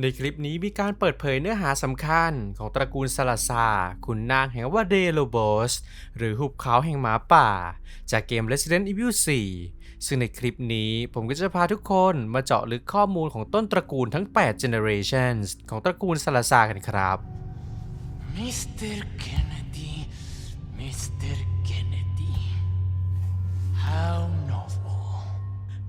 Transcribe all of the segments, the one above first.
ในคลิปนี้มีการเปิดเผยเนื้อหาสำคัญของตระกูลซาลาซาร์ขุนนางแห่งวาเดโลโบส หรือหุบเขาแห่งหมาป่า จากเกม Resident Evil 4 ซึ่งในคลิปนี้ผมก็จะพาทุกคนมาเจาะลึกข้อมูลของต้นตระกูลทั้ง 8 generations ของตระกูลซาลาซากันครับ Mr. Kennedy, Mr. Kennedy. How.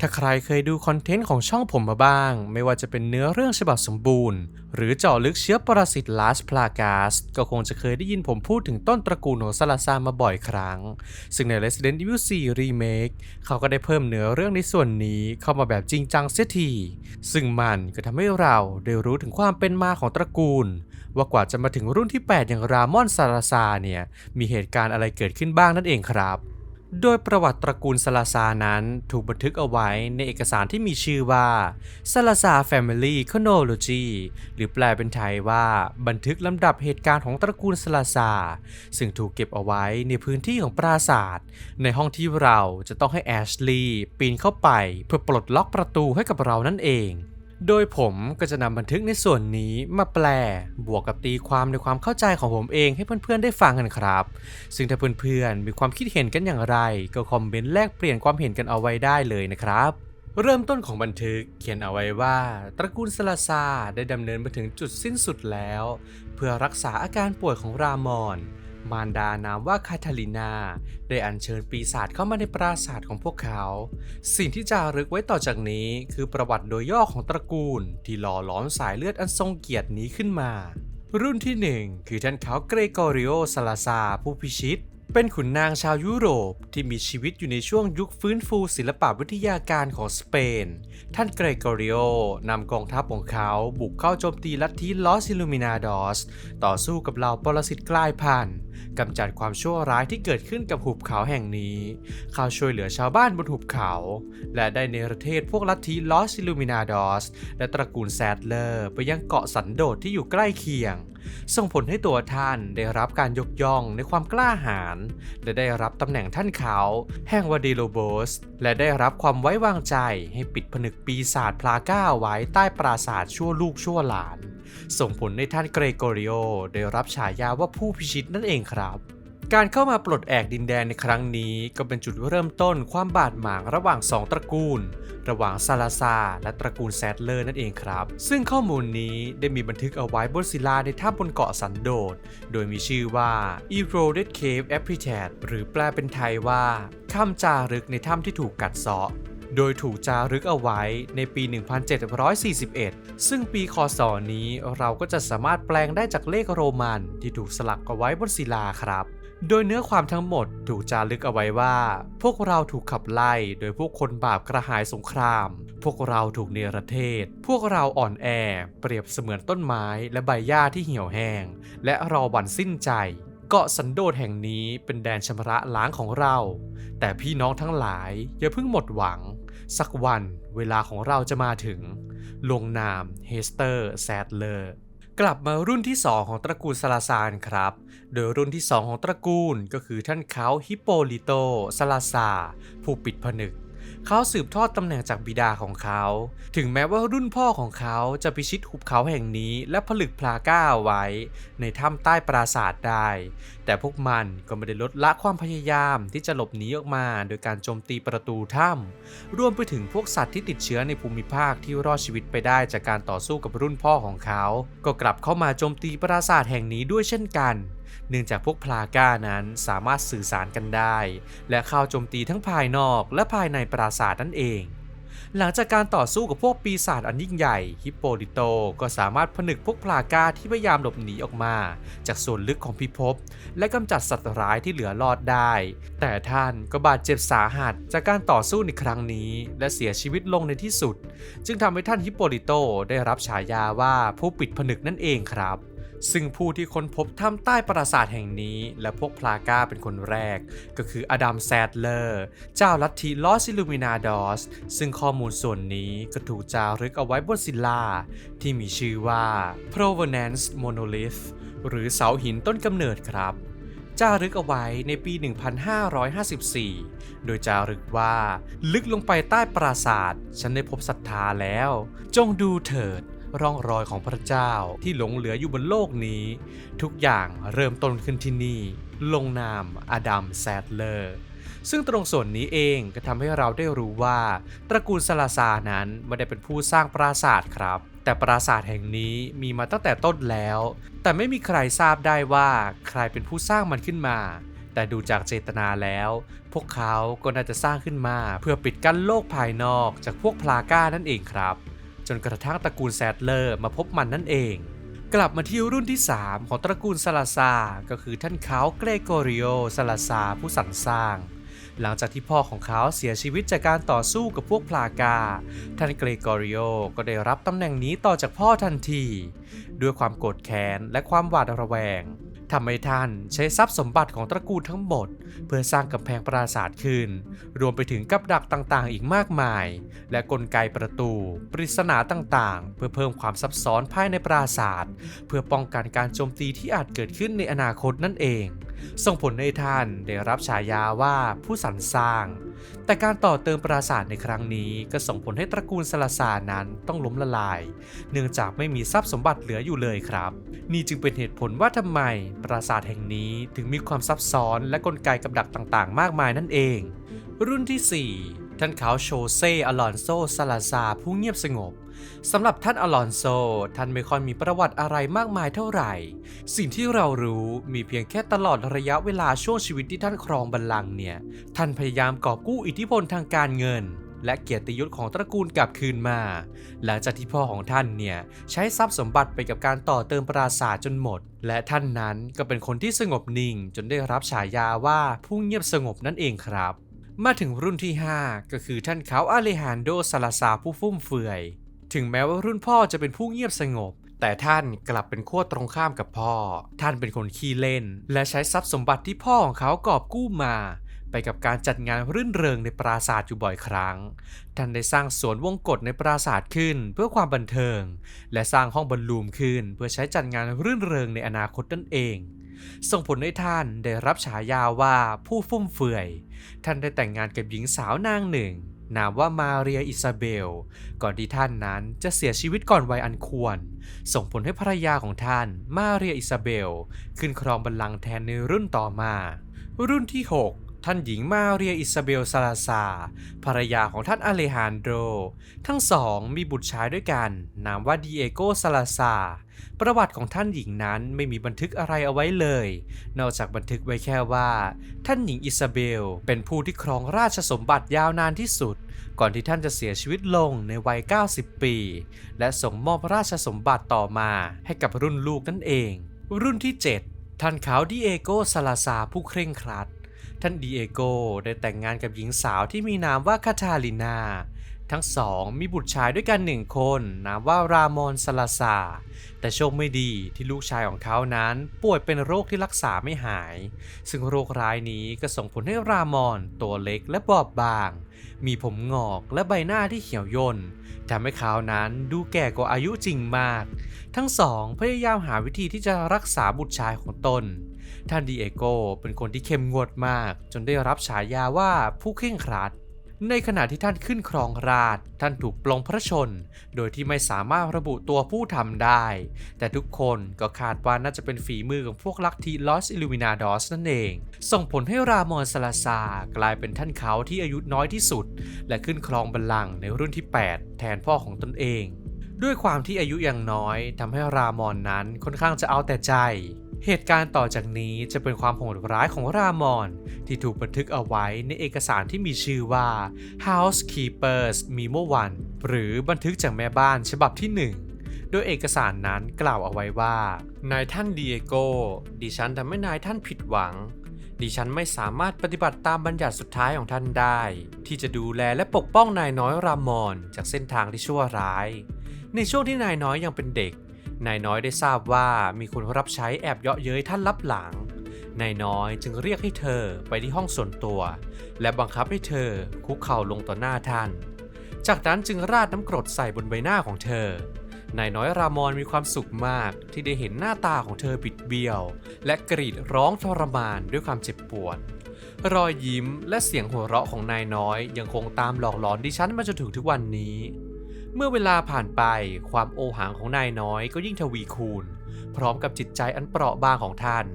ถ้าใครเคยดูคอนเทนต์ของช่องผมมาบ้าง ไม่ว่าจะเป็นเนื้อเรื่องฉบับสมบูรณ์ หรือเจาะลึกเชื้อปรสิตลาสพลากาส ก็คงจะเคยได้ยินผมพูดถึงต้นตระกูลของซาลาซามาบ่อยครั้ง ซึ่งใน Resident Evil 4 Remake เขาก็ได้เพิ่มเนื้อเรื่องในส่วนนี้เข้ามาแบบจริงจังเสียที ซึ่งมันก็ทำให้เราได้รู้ถึงความเป็นมาของตระกูล ว่ากว่าจะมาถึงรุ่นที่ 8 อย่างรามอนซาลาซาเนี่ยมีเหตุการณ์อะไรเกิดขึ้นบ้างนั่นเองครับ โดยประวัติตระกูลซาลาซานั้นถูกบันทึกเอาไว้ในเอกสารที่มีชื่อว่าซาลาซา Family Chronology หรือแปลเป็นไทยว่าบันทึกลำดับเหตุการณ์ของตระกูลซาลาซา ซึ่งถูกเก็บเอาไว้ในพื้นที่ของปราสาทในห้องที่เราจะต้องให้แอชลีย์ปีนเข้าไปเพื่อปลดล็อกประตูให้กับเรานั่นเอง โดยผมก็จะนำบันทึกในส่วนนี้มาแปล บวกกับตีความในความเข้าใจของผมเองให้เพื่อนๆได้ฟังกันครับ ซึ่งถ้าเพื่อนๆมีความคิดเห็นกันอย่างไร ก็คอมเมนต์แลกเปลี่ยนความเห็นกันเอาไว้ได้เลยนะครับเริ่มต้นของบันทึกเขียนเอาไว้ว่า ตระกูลซาลาซาได้ดำเนินมาถึงจุดสิ้นสุดแล้ว เพื่อรักษาอาการป่วยของรามอน มารดานามว่าคาทาลินา ได้อัญเชิญปีศาจเข้ามาในปราสาทของพวกเขา สิ่งที่จารึกไว้ต่อจากนี้คือประวัติโดยย่อของตระกูล ที่หล่อหลอมสายเลือดอันทรงเกียรตินี้ขึ้นมา รุ่นที่หนึ่งคือท่านเขาเกรโกริโอซาลาซาผู้พิชิต เป็นขุนนางชาวยุโรปที่มีชีวิตอยู่ในช่วงยุคฟื้นฟูศิลปวิทยาการของสเปน ท่านเกรโกริโอนำกองทัพของเขาบุกเข้าโจมตีลัทธิลอสซิลูมินาดอส ต่อสู้กับเหล่าปรสิตกลายพันธุ์กำจัดความชั่วร้ายที่เกิดขึ้นกับหุบเขาแห่งนี้ เขาช่วยเหลือชาวบ้านบนหุบเขา และได้เนรเทศพวกลัทธิลอสซิลูมินาดอสและตระกูลแซดเลอร์ไปยังเกาะสันโดษที่อยู่ใกล้เคียง ส่งผลให้ตัวท่านได้รับการยกย่องในความกล้าหาญและได้รับตำแหน่งท่านเขา แห่งวดิโลโบส และได้รับความไว้วางใจให้ปิดผนึกปีศาจพลาก้าไว้ใต้ปราสาทชั่วลูกชั่วหลาน ส่งผลให้ท่านเกรโกริโอได้รับฉายาว่าผู้พิชิตนั่นเองครับ การเข้ามาปลดแอกดินแดนในครั้งนี้ก็เป็นจุดเริ่มต้นความบาดหมางระหว่างสองตระกูล ระหว่างซาลาซาและตระกูลแซดเลอร์นั่นเองครับ ซึ่งข้อมูลนี้ได้มีบันทึกเอาไว้บนศิลาในถ้ำบนเกาะสันโดษ โดยมีชื่อว่า Eroded Cave Epitaph หรือแปลเป็นไทยว่าคำจารึกในถ้ำที่ถูกกัดเซาะโดยถูกจารึกเอาไว้ในปี 1741 ซึ่งปีคศนี้เราก็จะสามารถแปลงได้จากเลขโรมันที่ถูกสลักเอาไว้บนศิลาครับ โดยเนื้อความทั้งหมดถูกจารึกเอาไว้ว่า พวกเราถูกขับไล่โดยพวกคนบาปกระหายสงคราม พวกเราถูกเนรเทศ พวกเราอ่อนแอ เปรียบเสมือนต้นไม้และใบหญ้าที่เหี่ยวแห้ง และรอวันสิ้นใจ เกาะสันโดษแห่งนี้เป็นแดนชำระล้างของเรา แต่พี่น้องทั้งหลายอย่าเพิ่งหมดหวัง สักวันเวลาของเราจะมาถึง ลงนามเฮสเตอร์แซดเลอร์ กลับมารุ่นที่ 2 ของตระกูลซาลาซานครับ โดยรุ่นที่ 2 ของตระกูลก็คือท่านเขาฮิปโปลิโตซาลาซาผู้ปิดผนึก เขาสืบทอดตำแหน่งจากบิดาของเขา ถึงแม้ว่ารุ่นพ่อของเขาจะพิชิตหุบเขาแห่งนี้ และผลึกพลาก้าเอาไว้ ในถ้ำใต้ปราสาทได้ แต่พวกมันก็ไม่ได้ลดละความพยายามที่จะหลบหนีออกมา โดยการโจมตีประตูถ้ำรวมไปถึงพวกสัตว์ที่ติดเชื้อในภูมิภาคที่รอดชีวิตไปได้จากการต่อสู้กับรุ่นพ่อของเขา ก็กลับเข้ามาโจมตีปราสาทแห่งนี้ด้วยเช่นกัน เนื่องจากพวกพลาก้านั้นสามารถสื่อสารกันได้ และเข้าโจมตีทั้งภายนอกและภายในปราสาทนั่นเอง หลังจากการต่อสู้กับพวกปีศาจอันยิ่งใหญ่ฮิปโปลิโตก็สามารถผนึกพวกพลาก้าที่พยายามหลบหนีออกมา จากส่วนลึกของพิภพและกำจัดสัตว์ร้ายที่เหลือรอดได้ แต่ท่านก็บาดเจ็บสาหัสจากการต่อสู้ในครั้งนี้ และเสียชีวิตลงในที่สุด จึงทำให้ท่านฮิปโปลิโตได้รับฉายาว่าผู้ปิดผนึกนั่นเองครับ ซึ่งผู้ที่ค้นพบถ้ำใต้ปราสาทแห่งนี้ และพวกพลาก้าเป็นคนแรก ก็คืออดัมแซดเลอร์ เจ้าลัทธิลอสซิลูมินาดอส ซึ่งข้อมูลส่วนนี้ก็ถูกจารึกเอาไว้บนศิลา ที่มีชื่อว่า Provenance Monolith หรือเสาหินต้นกำเนิดครับจารึกเอาไว้ในปี 1554 โดยจารึกว่า ลึกลงไปใต้ปราสาทฉันได้พบศรัทธาแล้ว จงดูเถิด ร่องรอยของพระเจ้าที่หลงเหลืออยู่บนโลกนี้ ทุกอย่างเริ่มต้นขึ้นที่นี่ ลงนามอดัมแซดเลอร์ซึ่งตรงส่วนนี้เองก็ทำให้เราได้รู้ว่า ตระกูลซาลาซานั้นไม่ได้เป็นผู้สร้างปราสาทครับ แต่ปราสาทแห่งนี้มีมาตั้งแต่ต้นแล้ว แต่ไม่มีใครทราบได้ว่าใครเป็นผู้สร้างมันขึ้นมา แต่ดูจากเจตนาแล้ว พวกเขาก็น่าจะสร้างขึ้นมา เพื่อปิดกั้นโลกภายนอกจากพวกพลาก้านั่นเองครับ จนกระทั่งตระกูลแซดเลอร์มาพบมันนั่นเอง กลับมาที่รุ่นที่ 3 ของตระกูลซาลาซา ก็คือท่านเขาเกรโกริโอซาลาซาผู้สรรสร้าง หลังจากที่พ่อของเขาเสียชีวิตจากการต่อสู้กับพวกพลากา ท่านเกรโกริโอก็ได้รับตำแหน่งนี้ต่อจากพ่อทันที ด้วยความโกรธแค้นและความหวาดระแวง ทำให้ท่านใช้ทรัพย์สมบัติของตระกูลทั้งหมด เพื่อสร้างกำแพงปราสาทขึ้น รวมไปถึงกับดักต่างๆ อีกมากมาย และกลไกประตู ปริศนาต่างๆ เพื่อเพิ่มความซับซ้อนภายในปราสาท เพื่อป้องกันการโจมตีที่อาจเกิดขึ้นในอนาคตนั่นเอง ส่งผลให้ท่านได้รับฉายาว่าผู้สรรสร้าง แต่การต่อเติมปราสาทในครั้งนี้ก็ส่งผลให้ตระกูลสลาซานั้นต้องล้มละลาย เนื่องจากไม่มีทรัพย์สมบัติเหลืออยู่เลยครับ นี่จึงเป็นเหตุผลว่าทำไมปราสาทแห่งนี้ถึงมีความซับซ้อนและกลไกกับดักต่างๆ มากมายนั่นเอง รุ่นที่ 4 ท่านเขาโชเซอลอนโซซาลาซาผู้เงียบสงบสำหรับท่านอลอนโซ ท่านไม่ค่อยมีประวัติอะไรมากมายเท่าไหร่ สิ่งที่เรารู้มีเพียงแค่ตลอดระยะเวลาช่วงชีวิตที่ท่านครองบัลลังก์เนี่ย ท่านพยายามกอบกู้อิทธิพลทางการเงิน และเกียรติยศของตระกูลกลับคืนมา หลังจากที่พ่อของท่านเนี่ย ใช้ทรัพย์สมบัติไปกับการต่อเติมปราสาทจนหมด และท่านนั้นก็เป็นคนที่สงบนิ่ง จนได้รับฉายาว่าผู้เงียบสงบนั่นเองครับ มาถึงรุ่นที่ 5 ก็คือท่านเขาอาเลฮันโดซาลาซาผู้ฟุ่มเฟือย ถึงแม้ว่ารุ่นพ่อจะเป็นผู้เงียบสงบ แต่ท่านกลับเป็นขั้วตรงข้ามกับพ่อ ท่านเป็นคนขี้เล่น และใช้ทรัพย์สมบัติที่พ่อของเขากอบกู้มา ไปกับการจัดงานรื่นเริงในปราสาทอยู่บ่อยครั้ง ท่านได้สร้างสวนวงกฏในปราสาทขึ้นเพื่อความบันเทิง และสร้างห้องบอลลูมขึ้น เพื่อใช้จัดงานรื่นเริงในอนาคตนั่นเอง ส่งผลให้ท่านได้รับฉายาว่าผู้ฟุ่มเฟือย ท่านได้แต่งงานกับหญิงสาวนางหนึ่ง นามว่ามาเรียอิซาเบล ก่อนที่ท่านนั้นจะเสียชีวิตก่อนวัยอันควร ส่งผลให้ภรรยาของท่านมาเรียอิซาเบล ขึ้นครองบัลลังก์แทนในรุ่นต่อมา รุ่นที่ 6 ท่านหญิงมาเรียอิซาเบลซาลาซาภรรยาของท่านอเลฮานโด ทั้งสองมีบุตรชายด้วยกัน นามว่าดีเอโกซาลาซาประวัติของท่านหญิงนั้นไม่มีบันทึกอะไรเอาไว้เลย นอกจากบันทึกไว้แค่ว่า ท่านหญิงอิซาเบล เป็นผู้ที่ครองราชสมบัติยาวนานที่สุด ก่อนที่ท่านจะเสียชีวิตลงในวัย 90 ปี และส่งมอบราชสมบัติต่อมาให้กับรุ่นลูกนั่นเอง รุ่นที่ 7 ท่านขาวดิเอโกซาลาซาผู้เคร่งครัด ท่านดิเอโกได้แต่งงานกับหญิงสาวที่มีนามว่าคาทาลินา ทั้งสองมีบุตรชายด้วยกันหนึ่งคนนามว่ารามอนซาลาซา แต่โชคไม่ดีที่ลูกชายของเขานั้นป่วยเป็นโรคที่รักษาไม่หาย ซึ่งโรคร้ายนี้ก็ส่งผลให้รามอนตัวเล็กและบอบบาง มีผมงอกและใบหน้าที่เหี่ยวย่นทำให้เขานั้นดูแก่กว่าอายุจริงมาก ทั้งสองพยายามหาวิธีที่จะรักษาบุตรชายของตน ท่านดีเอโกเป็นคนที่เข้มงวดมาก จนได้รับฉายาว่าผู้เคร่งครัด ในขณะที่ท่านขึ้นครองราชท่านถูกปลงพระชน โดยที่ไม่สามารถระบุตัวผู้ทำได้ แต่ทุกคนก็คาดว่าน่าจะเป็นฝีมือของพวกลักทธิลอสอิลูมินาดอสนั่นเอง ส่งผลให้รามอนซาลาซากลายเป็นท่านเขาที่อายุน้อยที่สุด และขึ้นครองบัลลังก์ในรุ่นที่ 8 แทนพ่อของตนเอง ด้วยความที่อายุยังน้อยทำให้รามอนนั้นค่อนข้างจะเอาแต่ใจ เหตุการณ์ต่อจากนี้จะเป็นความโหดร้ายของรามอน ที่ถูกบันทึกเอาไว้ในเอกสารที่มีชื่อว่า Housekeepers Memo 1หรือบันทึกจากแม่บ้านฉบับที่ 1 โดยเอกสารนั้นกล่าวเอาไว้ว่า นายท่านเดีเอโกดิฉันทำให้นายท่านผิดหวัง ดิฉันไม่สามารถปฏิบัติตามบัญญัติสุดท้ายของท่านได้ ที่จะดูแลและปกป้องนายน้อยรามอนจากเส้นทางที่ชั่วร้าย ในช่วงที่นายน้อยยังเป็นเด็ก นายน้อยได้ทราบว่ามีคนรับใช้แอบเยาะเย้ยท่านลับหลัง นายน้อยจึงเรียกให้เธอไปที่ห้องส่วนตัว และบังคับให้เธอคุกเข่าลงต่อหน้าท่าน จากนั้นจึงราดน้ำกรดใส่บนใบหน้าของเธอนายน้อยรามอนมีความสุขมากที่ได้เห็นหน้าตาของเธอบิดเบี้ยว และกรีดร้องทรมานด้วยความเจ็บปวด รอยยิ้มและเสียงหัวเราะของนายน้อยยังคงตามหลอกหลอนดิฉันมาจนถึงทุกวันนี้ เมื่อเวลาผ่านไปความโอหังของนายน้อยก็ยิ่งทวีคูณ พร้อมกับจิตใจอันเปราะบางของท่าน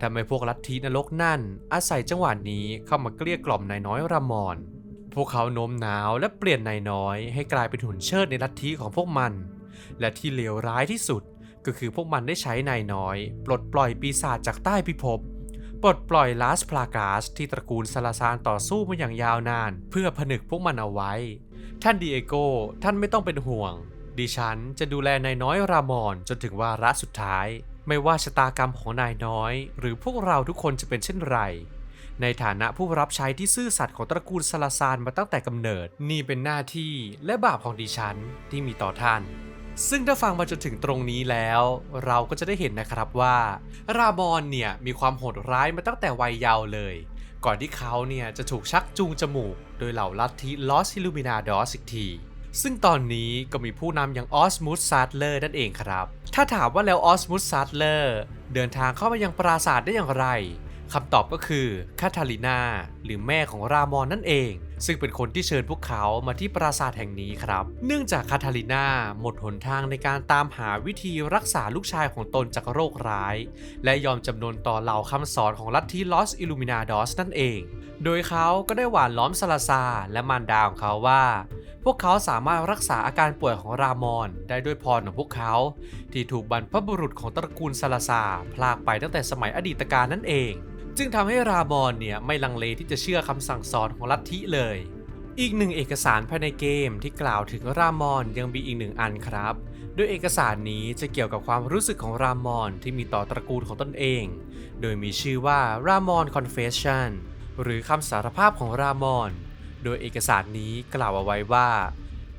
ทำให้พวกลัทธินรกนั่น อาศัยจังหวะนี้เข้ามาเกลี้ยกล่อมนายน้อยรามอน พวกเขาโน้มน้าวและเปลี่ยนนายน้อยให้กลายเป็นหุ่นเชิดในลัทธิของพวกมัน และที่เลวร้ายที่สุดก็คือพวกมันได้ใช้นายน้อย ปลดปล่อยปีศาจจากใต้พิภพปลดปล่อยลาสพลากาสที่ตระกูลซาลาซานต่อสู้มาอย่างยาวนาน เพื่อผนึกพวกมันเอาไว้ ท่านดีเอโกท่านไม่ต้องเป็นห่วง ดิฉันจะดูแลนายน้อยรามอนจนถึงวาระสุดท้าย ไม่ว่าชะตากรรมของนายน้อย หรือพวกเราทุกคนจะเป็นเช่นไร ในฐานะผู้รับใช้ที่ซื่อสัตย์ของตระกูลซาลาซานมาตั้งแต่กำเนิด นี่เป็นหน้าที่และบาปของดิฉันที่มีต่อท่านซึ่งถ้าฟังมาจนถึงตรงนี้แล้ว เราก็จะได้เห็นนะครับว่า รามอนเนี่ยมีความโหดร้ายมาตั้งแต่วัยเยาว์เลย ก่อนที่เขาเนี่ยจะถูกชักจูงจมูก โดยเหล่าลัทธิลอสซิลูมินาดอสอีกที ซึ่งตอนนี้ก็มีผู้นำอย่างออสมูสซาร์เลอร์นั่นเองครับ ถ้าถามว่าแล้วออสมูสซาร์เลอร์เดินทางเข้ามายังปราสาทได้อย่างไรคำตอบก็คือคาทาลินาหรือแม่ของรามอนนั่นเอง ซึ่งเป็นคนที่เชิญพวกเขามาที่ปราสาทแห่งนี้ครับ เนื่องจากคาทาลินาหมดหนทางในการตามหาวิธีรักษาลูกชายของตนจากโรคร้าย และยอมจำนนต่อเหล่าคำสอนของลัทธิลอสอิลูมินาดอสนั่นเอง โดยเขาก็ได้หวานล้อมซาลาซาและมารดาของเขาว่า พวกเขาสามารถรักษาอาการป่วยของรามอน ได้ด้วยพรของพวกเขา ที่ถูกบรรพบุรุษของตระกูลซาลาซาพลากไปตั้งแต่สมัยอดีตการนั่นเอง จึงทำให้รามอนเนี่ยไม่ลังเลที่จะเชื่อคำสั่งสอนของลัทธิเลย อีกหนึ่งเอกสารภายในเกมที่กล่าวถึงรามอนยังมีอีกหนึ่งอันครับ โดยเอกสารนี้จะเกี่ยวกับความรู้สึกของรามอนที่มีต่อตระกูลของตนเอง โดยมีชื่อว่ารามอน confession หรือคำสารภาพของรามอน โดยเอกสารนี้กล่าวเอาไว้ว่า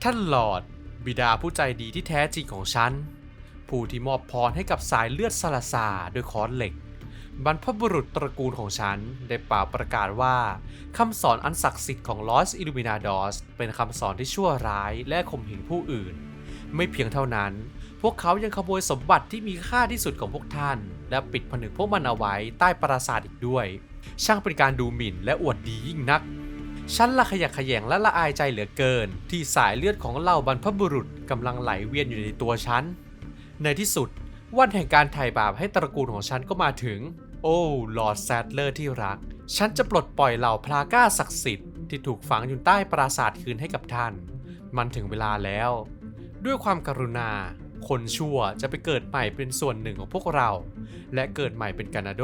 ท่านหลอด บิดาผู้ใจดีที่แท้จริงของฉัน ผู้ที่มอบพรให้กับสายเลือดซาลาซาด้วยค้อนเหล็ก บรรพบุรุษตระกูลของฉัน ได้ป่าประกาศว่าคำสอนอันศักดิ์สิทธิ์ของลอสอิลูมินาดอสเป็นคำสอนที่ชั่วร้ายและข่มเหงผู้อื่น ไม่เพียงเท่านั้น พวกเขายังขโมยสมบัติที่มีค่าที่สุดของพวกท่าน และปิดผนึกพวกมันเอาไว้ใต้ปราสาทอีกด้วย ช่างเป็นการดูหมิ่นและอวดดียิ่งนักฉันละขยะแขยงและละอายใจเหลือเกิน ที่สายเลือดของเหล่าบรรพบุรุษกำลังไหลเวียนอยู่ในตัวฉัน ในที่สุดวันแห่งการไถ่บาปให้ตระกูลของฉันก็มาถึง โอ้ลอร์ดแซดเลอร์ที่รัก ฉันจะปลดปล่อยเหล่าพลาก้าศักดิ์สิทธิ์ที่ถูกฝังอยู่ใต้ปราสาทคืนให้กับท่าน มันถึงเวลาแล้ว ด้วยความกรุณา คนชั่วจะไปเกิดใหม่เป็นส่วนหนึ่งของพวกเรา และเกิดใหม่เป็นกานาโด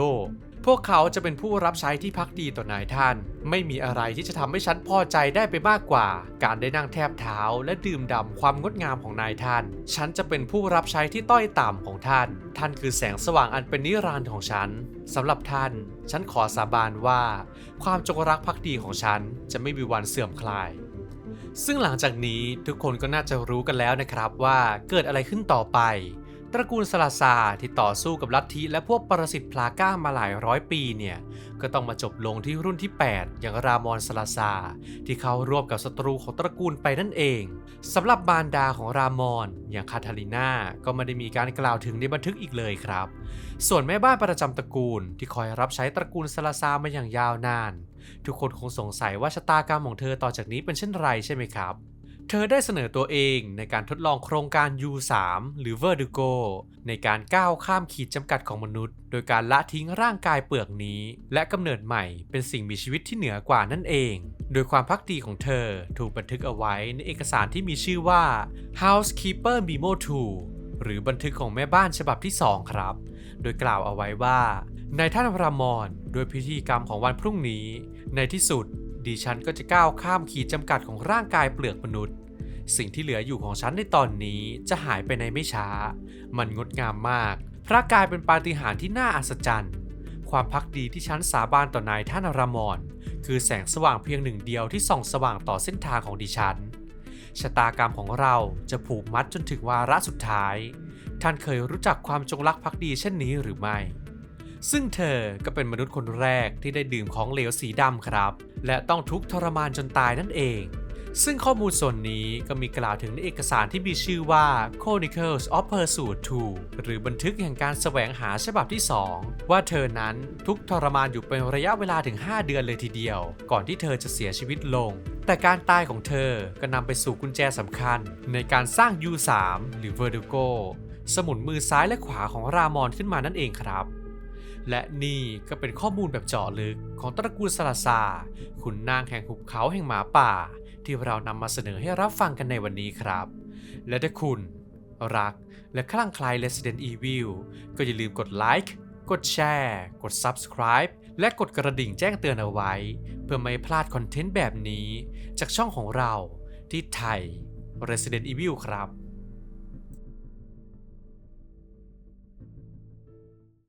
พวกเขาจะเป็นผู้รับใช้ที่พักดีต่อนายท่าน ไม่มีอะไรที่จะทำให้ฉันพอใจได้ไปมากกว่า การได้นั่งแทบเท้าและดื่มด่ำความงดงามของนายท่าน ฉันจะเป็นผู้รับใช้ที่ต้อยต่ำของท่าน ท่านคือแสงสว่างอันเป็นนิรันดร์ของฉันสำหรับท่าน ฉันขอสาบานว่า ความจงรักภักดีของฉันจะไม่มีวันเสื่อมคลายซึ่งหลังจากนี้ทุกคนก็น่าจะรู้กันแล้วนะครับว่าเกิดอะไรขึ้นต่อไป ตระกูลสลาซาที่ต่อสู้กับลัทธิและพวกปรสิตพลาก้ามาหลายร้อยปีเนี่ย ก็ต้องมาจบลงที่รุ่นที่ 8 อย่างรามอนสลาซา ที่เข้าร่วมกับศัตรูของตระกูลไปนั่นเองสำหรับบารดาของรามอนอย่างคาทาลิน่าก็ไม่ได้มีการกล่าวถึงในบันทึกอีกเลยครับ ส่วนแม่บ้านประจำตระกูลที่คอยรับใช้ตระกูลสลาซามาอย่างยาวนาน ทุกคนคงสงสัยว่าชะตากรรมของเธอต่อจากนี้เป็นเช่นไรใช่ไหมครับ เธอได้เสนอตัวเองในการทดลองโครงการ U3 หรือ Vertigo ในการก้าวข้ามขีดจำกัดของมนุษย์ โดยการละทิ้งร่างกายเปลือกนี้ และกำเนิดใหม่เป็นสิ่งมีชีวิตที่เหนือกว่านั่นเอง โดยความพักดีของเธอถูกบันทึกเอาไว้ในเอกสารที่มีชื่อว่า Housekeeper Memo 2 หรือบันทึกของแม่บ้านฉบับที่ 2 ครับ โดยกล่าวเอาไว้ว่า ในท่านรามอนด้วยพิธีกรรมของวันพรุ่งนี้ ในที่สุดดิฉันก็จะก้าวข้ามขีดจำกัดของร่างกายเปลือกมนุษย์ สิ่งที่เหลืออยู่ของฉันในตอนนี้จะหายไปในไม่ช้า มันงดงามมาก พระกายเป็นปาฏิหาริย์ที่น่าอัศจรรย์ ความพักดีที่ฉันสาบานต่อนายท่านรามอนคือแสงสว่างเพียงหนึ่งเดียวที่ส่องสว่างต่อเส้นทางของดิฉัน ชะตากรรมของเราจะผูกมัดจนถึงวาระสุดท้าย ท่านเคยรู้จักความจงรักภักดีเช่นนี้หรือไม่ซึ่งเธอก็เป็นมนุษย์คนแรกที่ได้ดื่มของเหลวสีดำครับ และต้องทุกข์ทรมานจนตายนั่นเอง ซึ่งข้อมูลส่วนนี้ก็มีกล่าวถึงในเอกสารที่มีชื่อว่า Chronicles of Pursuit 2 หรือบันทึกแห่งการแสวงหาฉบับที่ 2 ว่าเธอนั้นทุกทรมานอยู่เป็นระยะเวลาถึง 5 เดือนเลยทีเดียว ก่อนที่เธอจะเสียชีวิตลง แต่การตายของเธอก็นำไปสู่กุญแจสำคัญ ในการสร้าง U3 หรือ Vertigo สมุนมือซ้ายและขวาของรามอนขึ้นมานั่นเองครับและนี่ก็เป็นข้อมูลแบบเจาะลึกของตระกูลซาลาซาขุนนางแห่งหุบเขาแห่งหมาป่า ที่เรานำมาเสนอให้รับฟังกันในวันนี้ครับ และถ้าคุณ รักและคลั่งไคล้ Resident Evil ก็อย่าลืมกดไลค์กดแชร์ กด Subscribe และกดกระดิ่งแจ้งเตือนเอาไว้ เพื่อไม่พลาดคอนเทนต์แบบนี้ จากช่องของเราที่ไทย Resident Evil ครับ